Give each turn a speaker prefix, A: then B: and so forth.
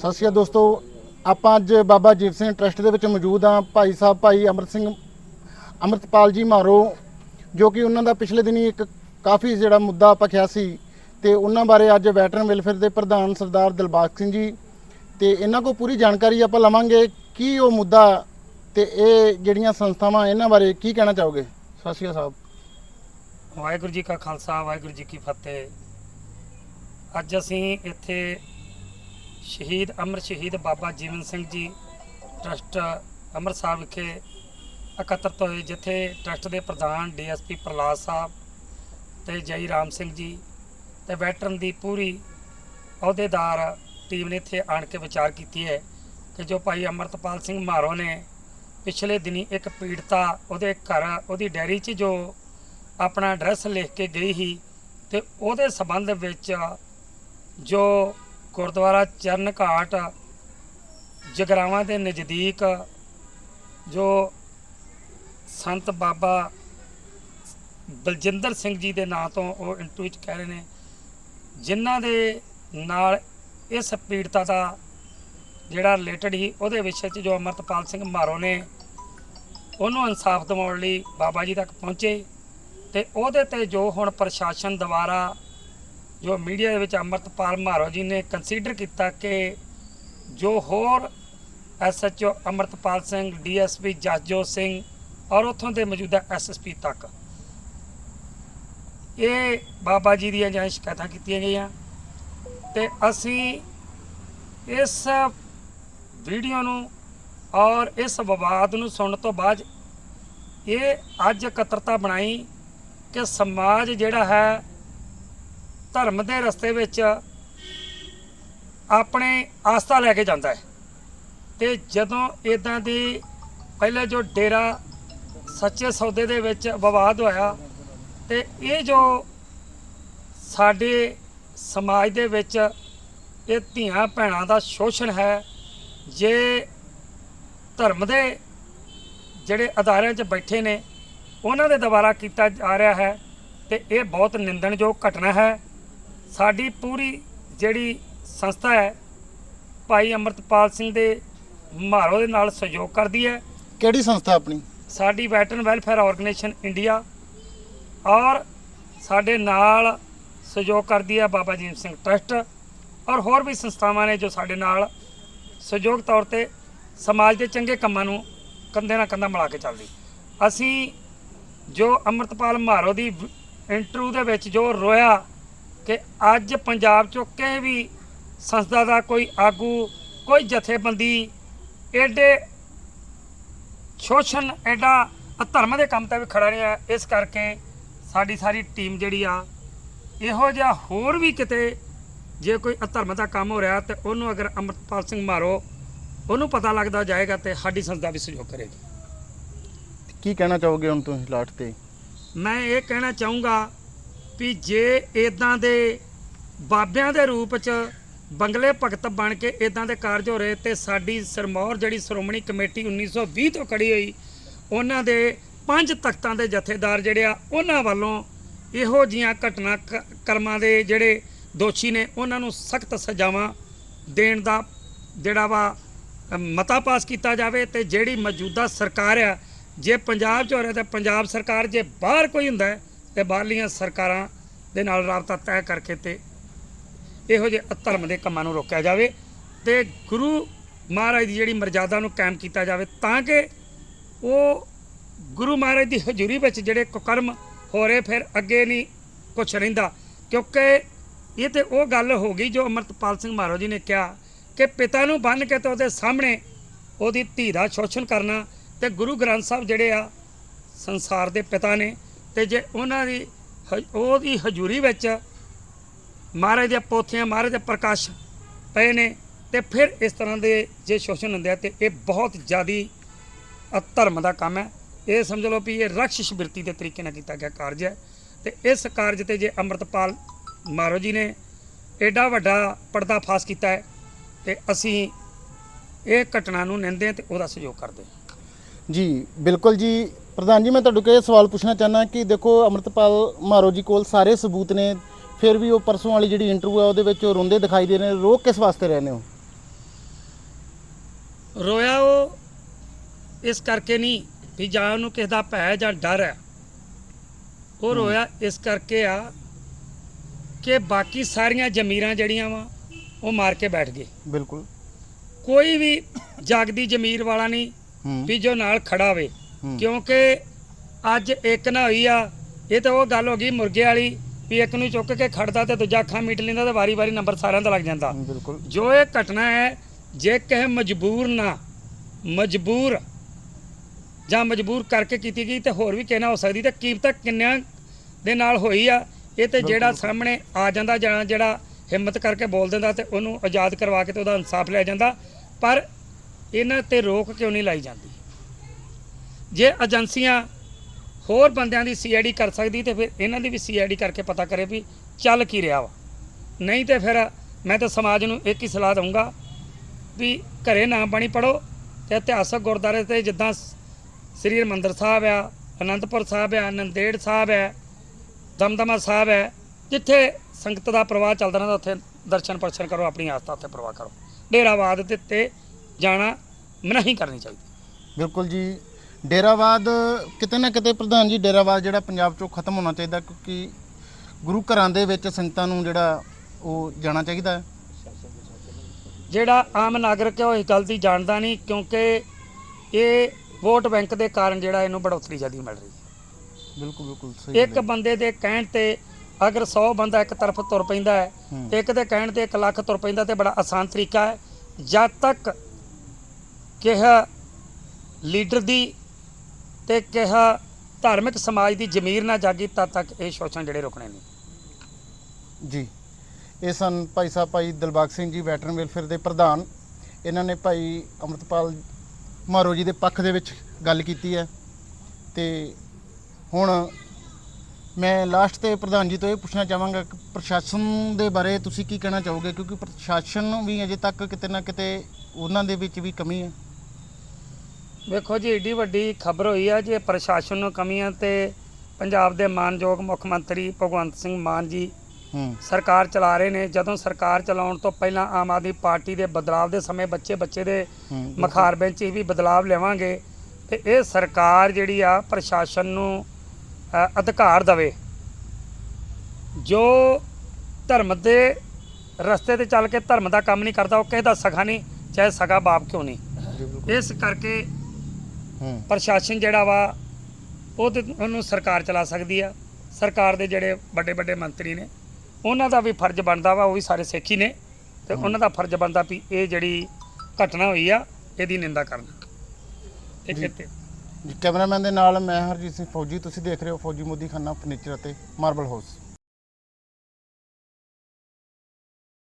A: ਸਤਿ ਸ਼੍ਰੀ ਅਕਾਲ ਦੋਸਤੋ, ਆਪਾਂ ਅੱਜ ਬਾਬਾ ਜੀਵ ਸਿੰਘ ਟਰਸਟ ਦੇ ਵਿੱਚ ਮੌਜੂਦ ਹਾਂ। ਭਾਈ ਸਾਹਿਬ, ਭਾਈ ਅਮਰਤ ਸਿੰਘ, ਅਮਰਤਪਾਲ ਜੀ ਮਾਰੋ, ਜੋ ਕਿ ਉਹਨਾਂ ਦਾ ਪਿਛਲੇ ਦਿਨੀ ਇੱਕ ਕਾਫੀ ਜਿਹੜਾ ਮੁੱਦਾ ਆਪਾਂ ਕਿਹਾ ਸੀ ਤੇ ਉਹਨਾਂ ਬਾਰੇ ਅੱਜ ਵੈਟਰਨ ਵੈਲਫੇਅਰ ਦੇ ਪ੍ਰਧਾਨ ਸਰਦਾਰ ਦਿਲਬਾਗ ਸਿੰਘ ਜੀ। ਤੇ ਇਹਨਾਂ ਕੋਲ ਪੂਰੀ ਜਾਣਕਾਰੀ ਆਪਾਂ ਲਵਾਂਗੇ ਕੀ ਉਹ ਮੁੱਦਾ ਤੇ ਇਹ ਜਿਹੜੀਆਂ ਸੰਸਥਾਵਾਂ, ਇਹਨਾਂ ਬਾਰੇ ਕੀ ਕਹਿਣਾ ਚਾਹੋਗੇ? ਸਤਿ ਸ਼੍ਰੀ ਅਕਾਲ ਸਾਹਿਬ।
B: ਵਾਹਿਗੁਰੂ ਜੀ ਕਾ ਖਾਲਸਾ, ਵਾਹਿਗੁਰੂ ਜੀ ਕੀ ਫਤਿਹ। ਅੱਜ ਅਸੀਂ ਇੱਥੇ ਸ਼ਹੀਦ ਅਮਰ ਸ਼ਹੀਦ ਬਾਬਾ ਜੀਵਨ ਸਿੰਘ ਜੀ ਟਰਸਟ ਅੰਮ੍ਰਿਤਸਰ ਵਿਖੇ ਇਕੱਤਰਤ ਹੋਏ ਜਿੱਥੇ ਟਰਸਟ ਦੇ ਪ੍ਰਧਾਨ ਡੀਐਸਪੀ ਪ੍ਰਲਾਦ ਸਾਹਿਬ ਤੇ ਜੈ ਰਾਮ ਸਿੰਘ ਜੀ ਤੇ ਵੈਟਰਨ ਦੀ ਪੂਰੀ ਅਹੁਦੇਦਾਰ ਟੀਮ ਨੇ ਇੱਥੇ ਆਣ ਕੇ ਵਿਚਾਰ ਕੀਤੀ ਹੈ ਕਿ ਜੋ ਭਾਈ ਅਮਰਤਪਾਲ ਸਿੰਘ ਮਾਰੋ ਨੇ ਪਿਛਲੇ ਦਿਨੀ ਇੱਕ ਪੀੜਤਾ ਉਹਦੇ ਘਰ, ਉਹਦੀ ਡੈਰੀ 'ਚ ਜੋ ਆਪਣਾ ਐਡਰੈਸ ਲਿਖ ਕੇ ਗਈ ਸੀ ਤੇ ਉਹਦੇ ਸੰਬੰਧ ਵਿੱਚ ਜੋ ਗੁਰਦੁਆਰਾ ਚਰਨ ਘਾਟ ਜਗਰਾਵਾਂ ਦੇ ਨਜ਼ਦੀਕ, ਜੋ ਸੰਤ ਬਾਬਾ ਬਲਜਿੰਦਰ ਸਿੰਘ ਜੀ ਦੇ ਨਾਂ ਤੋਂ ਉਹ ਇੰਟਰਵਿਊ ਵਿੱਚ ਕਹਿ ਰਹੇ ਨੇ, ਜਿਨ੍ਹਾਂ ਦੇ ਨਾਲ ਇਸ ਪੀੜਤਾ ਦਾ ਜਿਹੜਾ ਰਿਲੇਟਡ ਸੀ, ਉਹਦੇ ਵਿਸ਼ੇ 'ਚ ਜੋ ਅਮਰਤਪਾਲ ਸਿੰਘ ਮਾਰੋ ਨੇ, ਉਹਨੂੰ ਇਨਸਾਫ ਦਿਵਾਉਣ ਲਈ ਬਾਬਾ ਜੀ ਤੱਕ ਪਹੁੰਚੇ ਤੇ ਉਹਦੇ ਤੇ ਜੋ ਹੁਣ ਪ੍ਰਸ਼ਾਸਨ ਦੁਆਰਾ ਜੋ ਮੀਡੀਆ ਦੇ ਵਿੱਚ ਅਮਰਤਪਾਲ ਮਾਰੋ ਜੀ ਨੇ ਕੰਸੀਡਰ ਕੀਤਾ ਕਿ ਜੋ ਹੋਰ ਐਸਐਚਓ ਅਮਰਤਪਾਲ ਸਿੰਘ ਡੀਐਸਪੀ ਜਸਜੋਤ ਸਿੰਘ ਔਰ ਉੱਥੋਂ ਦੇ ਮੌਜੂਦਾ ਐਸਐਸਪੀ ਤੱਕ। ਇਹ ਬਾਬਾ ਜੀ ਦੀਆਂ ਜਾਂ ਸ਼ਿਕਾਇਤਾਂ ਕੀਤੀਆਂ ਗਈਆਂ ਤੇ ਅਸੀਂ ਇਸ ਵੀਡੀਓ ਨੂੰ ਔਰ ਇਸ ਵਿਵਾਦ ਨੂੰ ਸੁਣਨ ਤੋਂ ਬਾਅਦ ਇਹ ਅੱਜ ਇਕੱਤਰਤਾ ਬਣਾਈ ਕਿ ਸਮਾਜ ਜਿਹੜਾ ਹੈ ਧਰਮ ਦੇ ਰਸਤੇ ਵਿੱਚ ਆਪਣੇ ਆਸਥਾ ਲੈ ਕੇ ਜਾਂਦਾ ਹੈ। ਤੇ ਜਦੋਂ ਇਦਾਂ ਦੀ ਪਹਿਲੇ ਜੋ ਡੇਰਾ ਸੱਚੇ ਸੌਦੇ ਦੇ ਵਿੱਚ ਵਿਵਾਦ ਹੋਇਆ ਤੇ ਇਹ ਜੋ ਸਾਡੇ ਸਮਾਜ ਦੇ ਵਿੱਚ ਇਹ ਧੀਆਂ ਭੈਣਾਂ ਦਾ ਸ਼ੋਸ਼ਣ ਹੈ, ਜੇ ਧਰਮ ਦੇ ਜਿਹੜੇ ਅਦਾਰਿਆਂ 'ਚ ਬੈਠੇ ਨੇ, ਉਹਨਾਂ ਦੇ ਦੁਆਰਾ ਕੀਤਾ ਜਾ ਰਿਹਾ ਹੈ ਤੇ ਇਹ ਬਹੁਤ ਨਿੰਦਣਯੋਗ ਘਟਨਾ ਹੈ। ਸਾਡੀ ਪੂਰੀ ਜਿਹੜੀ ਸੰਸਥਾ ਹੈ ਭਾਈ ਅਮਰਤਪਾਲ ਸਿੰਘ ਦੇ ਮਾਰੋ ਦੇ ਨਾਲ ਸਹਿਯੋਗ ਕਰਦੀ ਹੈ।
A: ਕਿਹੜੀ ਸੰਸਥਾ ਆਪਣੀ?
B: ਸਾਡੀ ਵੈਟਰਨ ਵੈਲਫੇਅਰ ਆਰਗੇਨਾਈਜੇਸ਼ਨ ਇੰਡੀਆ ਔਰ ਸਾਡੇ ਨਾਲ ਸਹਿਯੋਗ ਕਰਦੀ ਹੈ ਬਾਬਾ ਜੀਵਨ ਸਿੰਘ ਟਰਸਟ ਔਰ ਹੋਰ ਵੀ ਸੰਸਥਾਵਾਂ ਨੇ ਜੋ ਸਾਡੇ ਨਾਲ ਸਹਿਯੋਗ ਤੌਰ ਤੇ ਸਮਾਜ ਦੇ ਚੰਗੇ ਕੰਮਾਂ ਨੂੰ ਕੰਧੇ ਨਾਲ ਕੰਧਾ ਮਿਲਾ ਕੇ ਚੱਲਦੀ। ਅਸੀਂ ਜੋ ਅਮਰਤਪਾਲ ਮਾਰੋ ਦੀ ਇੰਟਰਵਿਊ ਦੇ ਵਿੱਚ ਜੋ ਰੋਇਆ ਕਿ ਅੱਜ ਪੰਜਾਬ ਚੋਂ ਕਿਸੇ ਵੀ ਸੰਸਥਾ ਦਾ ਕੋਈ ਆਗੂ ਕੋਈ ਜਥੇਬੰਦੀ ਏਡੇ ਸ਼ੋਸ਼ਣ ਐਡਾ ਧਰਮ ਦੇ ਕੰਮ ਤੇ ਵੀ ਖੜਾ ਰਿਹਾ ਇਸ ਕਰਕੇ ਸਾਡੀ ਸਾਰੀ ਟੀਮ ਜਿਹੜੀ ਆ ਇਹੋ ਜਿਹਾ ਹੋਰ ਵੀ ਕਿਤੇ ਜੇ ਕੋਈ ਅਧਰਮ ਦਾ ਕੰਮ ਹੋ ਰਿਹਾ ਤੇ ਉਹਨੂੰ ਅਗਰ ਅਮਰਪਾਲ ਸਿੰਘ ਮਾਰੋ ਉਹਨੂੰ ਪਤਾ ਲੱਗਦਾ ਜਾਏਗਾ ਤੇ ਸਾਡੀ ਸੰਸਥਾ ਵੀ ਸਹਿਯੋਗ ਕਰੇਗੀ।
A: ਕੀ ਕਹਿਣਾ ਚਾਹੋਗੇ ਹੁਣ ਤੁਸੀਂ ਲਾਸਟ ਤੇ?
B: ਮੈਂ ਇਹ ਕਹਿਣਾ ਚਾਹੂੰਗਾ ਵੀ ਜੇ ਇਦਾਂ ਦੇ ਬਾਬਿਆਂ ਦੇ ਰੂਪ ਚ ਬੰਗਲੇ ਭਗਤ ਬਣ ਕੇ ਇਦਾਂ ਦੇ ਕਾਰਜ ਹੋ ਰਹੇ ਤੇ ਸਾਡੀ ਸਰਮੌਰ ਜਿਹੜੀ ਸ਼੍ਰੋਮਣੀ ਕਮੇਟੀ 1920 ਤੋਂ ਖੜੀ ਹੋਈ, ਉਹਨਾਂ ਦੇ ਪੰਜ ਤਖਤਾਂ ਦੇ ਜਥੇਦਾਰ ਜਿਹੜੇ ਆ, ਉਹਨਾਂ ਵੱਲੋਂ ਇਹੋ ਜੀਆਂ ਘਟਨਾ ਕ- ਕਰਮਾਂ ਦੇ ਜਿਹੜੇ ਦੋਸ਼ੀ ਨੇ, ਉਹਨਾਂ ਨੂੰ ਸਖਤ ਸਜ਼ਾਵਾਂ ਦੇਣ ਦਾ ਜਿਹੜਾ ਵਾ ਮਤਾ ਪਾਸ ਕੀਤਾ ਜਾਵੇ ਤੇ ਜਿਹੜੀ ਮੌਜੂਦਾ ਸਰਕਾਰ ਆ, ਜੇ ਪੰਜਾਬ 'ਚ ਹੋ ਰਿਹਾ ਤਾਂ ਪੰਜਾਬ ਸਰਕਾਰ ਜੇ ਬਾਹਰ ਕੋਈ ਹੁੰਦਾ ਤੇ ਬਾਹਰਲੀਆਂ ਸਰਕਾਰਾਂ ਦੇ ਨਾਲ ਰਾਬਤਾ ਤੈਅ ਕਰਕੇ ਤੇ ਇਹੋ ਜਿਹੇ ਧਰਮ ਦੇ ਕੰਮਾਂ ਨੂੰ ਰੋਕਿਆ ਜਾਵੇ ਤੇ ਗੁਰੂ ਮਹਾਰਾਜ ਦੀ ਜਿਹੜੀ ਮਰਜ਼ਾਦਾ ਨੂੰ ਕਾਇਮ ਕੀਤਾ ਜਾਵੇ ਤਾਂ ਕਿ ਉਹ ਗੁਰੂ ਮਹਾਰਾਜ ਦੀ ਹਜ਼ੂਰੀ ਵਿੱਚ ਜਿਹੜੇ ਕੁਕਰਮ ਹੋ ਰਹੇ ਫਿਰ ਅੱਗੇ ਨਹੀਂ ਕੁਛ ਰਹਿੰਦਾ। ਕਿਉਂਕਿ ਇਹ ਤੇ ਉਹ ਗੱਲ ਹੋ ਗਈ ਜੋ ਅਮਰਤਪਾਲ ਸਿੰਘ ਮਹਾਰਾਜ ਜੀ ਨੇ ਕਿਹਾ ਕਿ ਪਿਤਾ ਨੂੰ ਬੰਨ ਕੇ ਤੇ ਉਹਦੇ ਸਾਹਮਣੇ ਉਹਦੀ ਧੀ ਦਾ ਸ਼ੋਸ਼ਣ ਕਰਨਾ ਤੇ ਗੁਰੂ ਗ੍ਰੰਥ ਸਾਹਿਬ ਜਿਹੜੇ ਆ ਸੰਸਾਰ ਦੇ ਪਿਤਾ ਨੇ ਤੇ ਜੇ ਉਹਨਾਂ ਦੀ ਹ- ਉਹਦੀ ਹਜ਼ੂਰੀ ਵਿੱਚ ਮਹਾਰਾਜ ਦੀਆਂ ਪੋਥੀਆਂ, ਮਹਾਰਾਜ ਦੇ ਪ੍ਰਕਾਸ਼ ਪਏ ਨੇ ਤੇ ਫਿਰ ਇਸ ਤਰ੍ਹਾਂ ਦੇ ਜੇ ਸ਼ੋਸ਼ਣ ਹੁੰਦੇ ਆ ਤੇ ਇਹ ਬਹੁਤ ਜ਼ਿਆਦੀ ਧਰਮ ਦਾ ਕੰਮ ਹੈ। ਇਹ ਸਮਝ ਲਓ ਵੀ ਇਹ ਰਕਸ਼ਿਸ਼ ਬਿਰਤੀ ਦੇ ਤਰੀਕੇ ਨਾਲ ਕੀਤਾ ਗਿਆ ਕਾਰਜ ਹੈ ਤੇ ਇਸ ਕਾਰਜ ਤੇ ਜੇ ਅੰਮ੍ਰਿਤਪਾਲ ਮਾਰੋ ਜੀ ਨੇ ਐਡਾ ਵੱਡਾ ਪਰਦਾ ਫਾਸ ਕੀਤਾ ਹੈ ਤੇ ਅਸੀਂ ਇਹ ਘਟਨਾ ਨੂੰ ਨਿੰਦੇ ਹਾਂ ਤੇ ਉਹਦਾ ਸਹਿਯੋਗ ਕਰਦੇ ਹਾਂ।
A: ਜੀ, ਬਿਲਕੁਲ ਜੀ। ਪ੍ਰਧਾਨ ਜੀ ਮੈਂ ਤੁਹਾਡੇ ਕੋਲ ਇਹ ਸਵਾਲ ਪੁੱਛਣਾ ਚਾਹੁੰਦਾ ਕਿ ਦੇਖੋ ਅਮਰਤਪਾਲ ਮਾਰੋ ਜੀ ਕੋਲ ਸਾਰੇ ਸਬੂਤ ਨੇ ਫਿਰ ਵੀ ਉਹ ਪਰਸੋਂ ਵਾਲੀ ਜਿਹੜੀ ਇੰਟਰਵਿਊ ਹੈ ਉਹਦੇ ਵਿੱਚ ਉਹ ਰੋਂਦੇ ਦਿਖਾਈ ਦੇ ਰਹੇ ਨੇ। ਰੋ ਕਿਸ ਵਾਸਤੇ ਰਹੇ ਨੇ ਉਹ?
B: ਰੋਇਆ ਉਹ ਇਸ ਕਰਕੇ ਨਹੀਂ ਵੀ ਜਾਂ ਉਹਨੂੰ ਕਿਸੇ ਦਾ ਭੈ ਜਾਂ ਡਰ ਹੈ। ਉਹ ਰੋਇਆ ਇਸ ਕਰਕੇ ਆ ਕਿ ਬਾਕੀ ਸਾਰੀਆਂ ਜ਼ਮੀਰਾਂ ਜਿਹੜੀਆਂ ਵਾ ਉਹ ਮਾਰ ਕੇ ਬੈਠ ਗਏ।
A: ਬਿਲਕੁਲ।
B: ਕੋਈ ਵੀ ਜਾਗਦੀ ਜ਼ਮੀਰ ਵਾਲਾ ਨਹੀਂ ਵੀ ਜੋ ਨਾਲ ਖੜਾ ਹੋਵੇ। ਕਿਉਂਕਿ ਅੱਜ ਇੱਕ ਨਾ ਹੋਈ ਆ ਇਹ ਤਾਂ ਉਹ ਗੱਲ ਹੋ ਗਈ ਮੁਰਗੇ ਵਾਲੀ ਵੀ ਇੱਕ ਨੂੰ ਚੁੱਕ ਕੇ ਖੜਦਾ ਤੇ ਦੂਜਾ ਅੱਖਾਂ ਮੀਟ ਲੈਂਦਾ ਤੇ ਵਾਰੀ-ਵਾਰੀ ਨੰਬਰ ਸਾਰਿਆਂ ਦਾ ਲੱਗ ਜਾਂਦਾ।
A: ਬਿਲਕੁਲ।
B: ਜੋ ਇਹ ਘਟਨਾ ਹੈ ਜੇ ਕਿਸੇ ਮਜਬੂਰ ਨਾ ਮਜਬੂਰ ਜਾਂ ਮਜਬੂਰ ਕਰਕੇ ਕੀਤੀ ਗਈ ਤੇ ਹੋਰ ਵੀ ਕਹਿਣਾ ਹੋ ਸਕਦੀ ਤੇ ਕੀਮਤ ਕਿੰਨਿਆਂ ਦੇ ਨਾਲ ਹੋਈ ਆ ਇਹ ਤੇ ਜਿਹੜਾ ਸਾਹਮਣੇ ਆ ਜਾਂਦਾ ਜਾਂ ਜਿਹੜਾ ਹਿੰਮਤ ਕਰਕੇ ਬੋਲ ਦਿੰਦਾ ਤੇ ਉਹਨੂੰ ਆਜ਼ਾਦ ਕਰਵਾ ਕੇ ਤੇ ਉਹਦਾ ਇਨਸਾਫ ਲਿਆ ਜਾਂਦਾ ਪਰ ਇਹਨਾਂ ਤੇ ਰੋਕ ਕਿਉਂ ਨਹੀਂ ਲਾਈ ਜਾਂਦੀ? ਜੇ ਏਜੰਸੀਆਂ ਹੋਰ ਬੰਦਿਆਂ ਦੀ ਸੀਆਈਡੀ ਕਰ ਸਕਦੀ ਤੇ ਫਿਰ ਇਹਨਾਂ ਦੀ ਵੀ ਸੀਆਈਡੀ ਕਰਕੇ ਪਤਾ ਕਰੇ ਵੀ ਚੱਲ ਕੀ ਰਿਹਾ ਵਾ। ਨਹੀਂ ਤੇ ਫਿਰ ਮੈਂ ਤਾਂ ਸਮਾਜ ਨੂੰ ਇੱਕ ਹੀ ਸਲਾਹ ਦਊਂਗਾ ਵੀ ਘਰੇ ਨਾ ਬਾਣੀ ਪੜੋ ਤੇ ਇਤਿਹਾਸਕ ਗੁਰਦੁਆਰੇ ਤੇ ਜਿੱਦਾਂ ਸ੍ਰੀ ਹਰਿਮੰਦਰ ਸਾਹਿਬ ਆ, ਅਨੰਦਪੁਰ ਸਾਹਿਬ ਆ, ਨੰਦੇੜ ਸਾਹਿਬ ਹੈ ਦਮਦਮਾ ਸਾਹਿਬ ਹੈ ਜਿੱਥੇ ਸੰਗਤ ਦਾ ਪ੍ਰਵਾਹ ਚੱਲਦਾ ਰਹਿੰਦਾ ਉੱਥੇ ਦਰਸ਼ਨ ਪਰਸ਼ਨ ਕਰੋ, ਆਪਣੀ ਆਸਥਾ ਉੱਥੇ ਪ੍ਰਵਾਹ ਕਰੋ। ਡੇਰਾਵਾਦ ਤੇ ਜਾਣਾ ਮਨਾਹੀ ਕਰਨੀ ਚਾਹੀਦੀ।
A: ਬਿਲਕੁਲ ਜੀ ਡੇਰਾਵਾਦ ਕਿਤੇ ਨਾ ਕਿਤੇ ਪ੍ਰਧਾਨ ਜੀ ਡੇਰਾਵਾਦ ਜਿਹੜਾ ਪੰਜਾਬ ਚੋਂ ਖਤਮ ਹੋਣਾ ਚਾਹੀਦਾ ਕਿਉਂਕਿ ਗੁਰੂ ਘਰਾਂ ਦੇ ਵਿੱਚ ਸੰਗਤਾਂ ਨੂੰ ਜਿਹੜਾ ਉਹ ਜਾਣਾ ਚਾਹੀਦਾ ਹੈ।
B: ਜਿਹੜਾ ਆਮ ਨਾਗਰਿਕ ਹੈ ਉਹ ਇਸ ਗੱਲ ਦੀ ਜਾਣਦਾ ਨਹੀਂ ਕਿਉਂਕਿ ਇਹ ਵੋਟ ਬੈਂਕ ਦੇ ਕਾਰਨ ਜਿਹੜਾ ਇਹਨੂੰ ਬੜੋਤਰੀ ਜ਼ਿਆਦਾ ਮਿਲ ਰਹੀ ਹੈ।
A: ਬਿਲਕੁਲ ਬਿਲਕੁਲ ਸਹੀ
B: ਇੱਕ ਬੰਦੇ ਦੇ ਕਹਿਣ ਤੇ ਅਗਰ 100 ਬੰਦਾ ਇੱਕ ਤਰਫ ਤੁਰ ਪੈਂਦਾ ਹੈ। ਇੱਕ ਦੇ ਕਹਿਣ ਤੇ 1 ਲੱਖ ਤੁਰ ਪੈਂਦਾ ਤੇ ਬੜਾ ਆਸਾਨ ਤਰੀਕਾ ਹੈ। ਜਦ ਤੱਕ ਕਿਹਾ ਲੀਡਰ ਦੀ ਤੇ ਕਿਹਾ, ਧਾਰਮਿਕ ਸਮਾਜ ਦੀ ਜ਼ਮੀਰ ਨਾ ਜਾਗੀ ਤਦ ਤੱਕ ਇਹ ਸ਼ੋਸ਼ਣ ਜਿਹੜੇ ਰੁਕਣੇ ਨਹੀਂ
A: ਜੀ। ਇਹ ਸਨ ਭਾਈ ਸਾਹਿਬ, ਭਾਈ ਦਿਲਬਾਗ ਸਿੰਘ ਜੀ, ਵੈਟਰਨ ਵੈਲਫੇਅਰ ਦੇ ਪ੍ਰਧਾਨ। ਇਹਨਾਂ ਨੇ ਭਾਈ ਅਮਰਤਪਾਲ ਮਾਰੋ ਜੀ ਦੇ ਪੱਖ ਦੇ ਵਿੱਚ ਗੱਲ ਕੀਤੀ ਹੈ। ਤੇ ਹੁਣ ਮੈਂ ਲਾਸਟ ਤੇ ਪ੍ਰਧਾਨ ਜੀ ਤੋਂ ਇਹ ਪੁੱਛਣਾ ਚਾਹਾਂਗਾ ਕਿ ਪ੍ਰਸ਼ਾਸਨ ਦੇ ਬਾਰੇ ਤੁਸੀਂ ਕੀ ਕਹਿਣਾ ਚਾਹੋਗੇ? ਕਿਉਂਕਿ ਪ੍ਰਸ਼ਾਸਨ ਵੀ ਅਜੇ ਤੱਕ ਕਿਤੇ ਨਾ ਕਿਤੇ ਉਹਨਾਂ ਦੇ ਵਿੱਚ ਵੀ ਕਮੀ ਹੈ।
B: ਵੇਖੋ ਜੀ ਏਡੀ ਵੱਡੀ ਖਬਰ ਹੋਈ ਆ ਜੇ ਪ੍ਰਸ਼ਾਸਨ ਨੂੰ ਕਮੀਆਂ ਤੇ ਪੰਜਾਬ ਦੇ ਮਾਨਯੋਗ ਮੁੱਖ ਮੰਤਰੀ ਭਗਵੰਤ ਸਿੰਘ ਮਾਨ ਜੀ
A: ਹੂੰ।
B: ਸਰਕਾਰ ਚਲਾ ਰਹੇ ਨੇ। ਜਦੋਂ ਸਰਕਾਰ ਚਲਾਉਣ ਤੋਂ ਪਹਿਲਾਂ ਆਮ ਆਦਮੀ ਪਾਰਟੀ ਦੇ ਬਦਲਾਵ ਦੇ ਸਮੇਂ ਬੱਚੇ ਬੱਚੇ ਦੇ
A: ਹੂੰ
B: ਮਖਾਰ ਬੈਂਚ ਵੀ ਬਦਲਾਵ ਲਿਆਵਾਂਗੇ ਤੇ ਇਹ ਸਰਕਾਰ ਜਿਹੜੀ ਆ ਪ੍ਰਸ਼ਾਸਨ ਨੂੰ ਅ, ਅਧਿਕਾਰ ਦਵੇ। ਜੋ ਧਰਮ ਦੇ ਰਸਤੇ ਤੇ ਚੱਲ ਕੇ ਧਰਮ ਦਾ ਕੰਮ ਨਹੀਂ ਕਰਦਾ ਉਹ ਕਿਸੇ ਦਾ ਸਖਾ ਨਹੀਂ ਚਾਹੇ ਸਗਾ ਬਾਪ ਕਿਉਂ ਨਹੀਂ। ਇਸ ਕਰਕੇ ਪ੍ਰਸ਼ਾਸਨ ਜਿਹੜਾ ਵਾ ਉਹ ਤੇ ਉਹਨੂੰ ਸਰਕਾਰ ਚਲਾ ਸਕਦੀ ਆ। ਸਰਕਾਰ ਦੇ ਜਿਹੜੇ ਵੱਡੇ ਵੱਡੇ ਮੰਤਰੀ ਨੇ ਉਹਨਾਂ ਦਾ ਵੀ ਫਰਜ਼ ਬਣਦਾ ਵਾ ਉਹ ਵੀ ਸਾਰੇ ਸਿੱਖ ਹੀ ਨੇ। ਤੇ ਉਹਨਾਂ ਦਾ ਫਰਜ਼ ਬਣਦਾ ਵੀ ਇਹ ਜਿਹੜੀ ਘਟਨਾ ਹੋਈ ਆ ਇਹਦੀ ਨਿੰਦਾ ਕਰਨਾ। ਕਿਤੇ।
A: ਜੀ ਕੈਮਰਾਮੈਨ ਦੇ ਨਾਲ ਮੈਂ ਹਰਜੀਤ ਸਿੰਘ ਫੌਜੀ ਤੁਸੀਂ ਦੇਖ ਰਹੇ ਹੋ ਫੌਜੀ ਮੋਦੀ ਖਾਨਾ ਫਰਨੀਚਰ ਅਤੇ ਮਾਰਬਲ ਹਾਊਸ।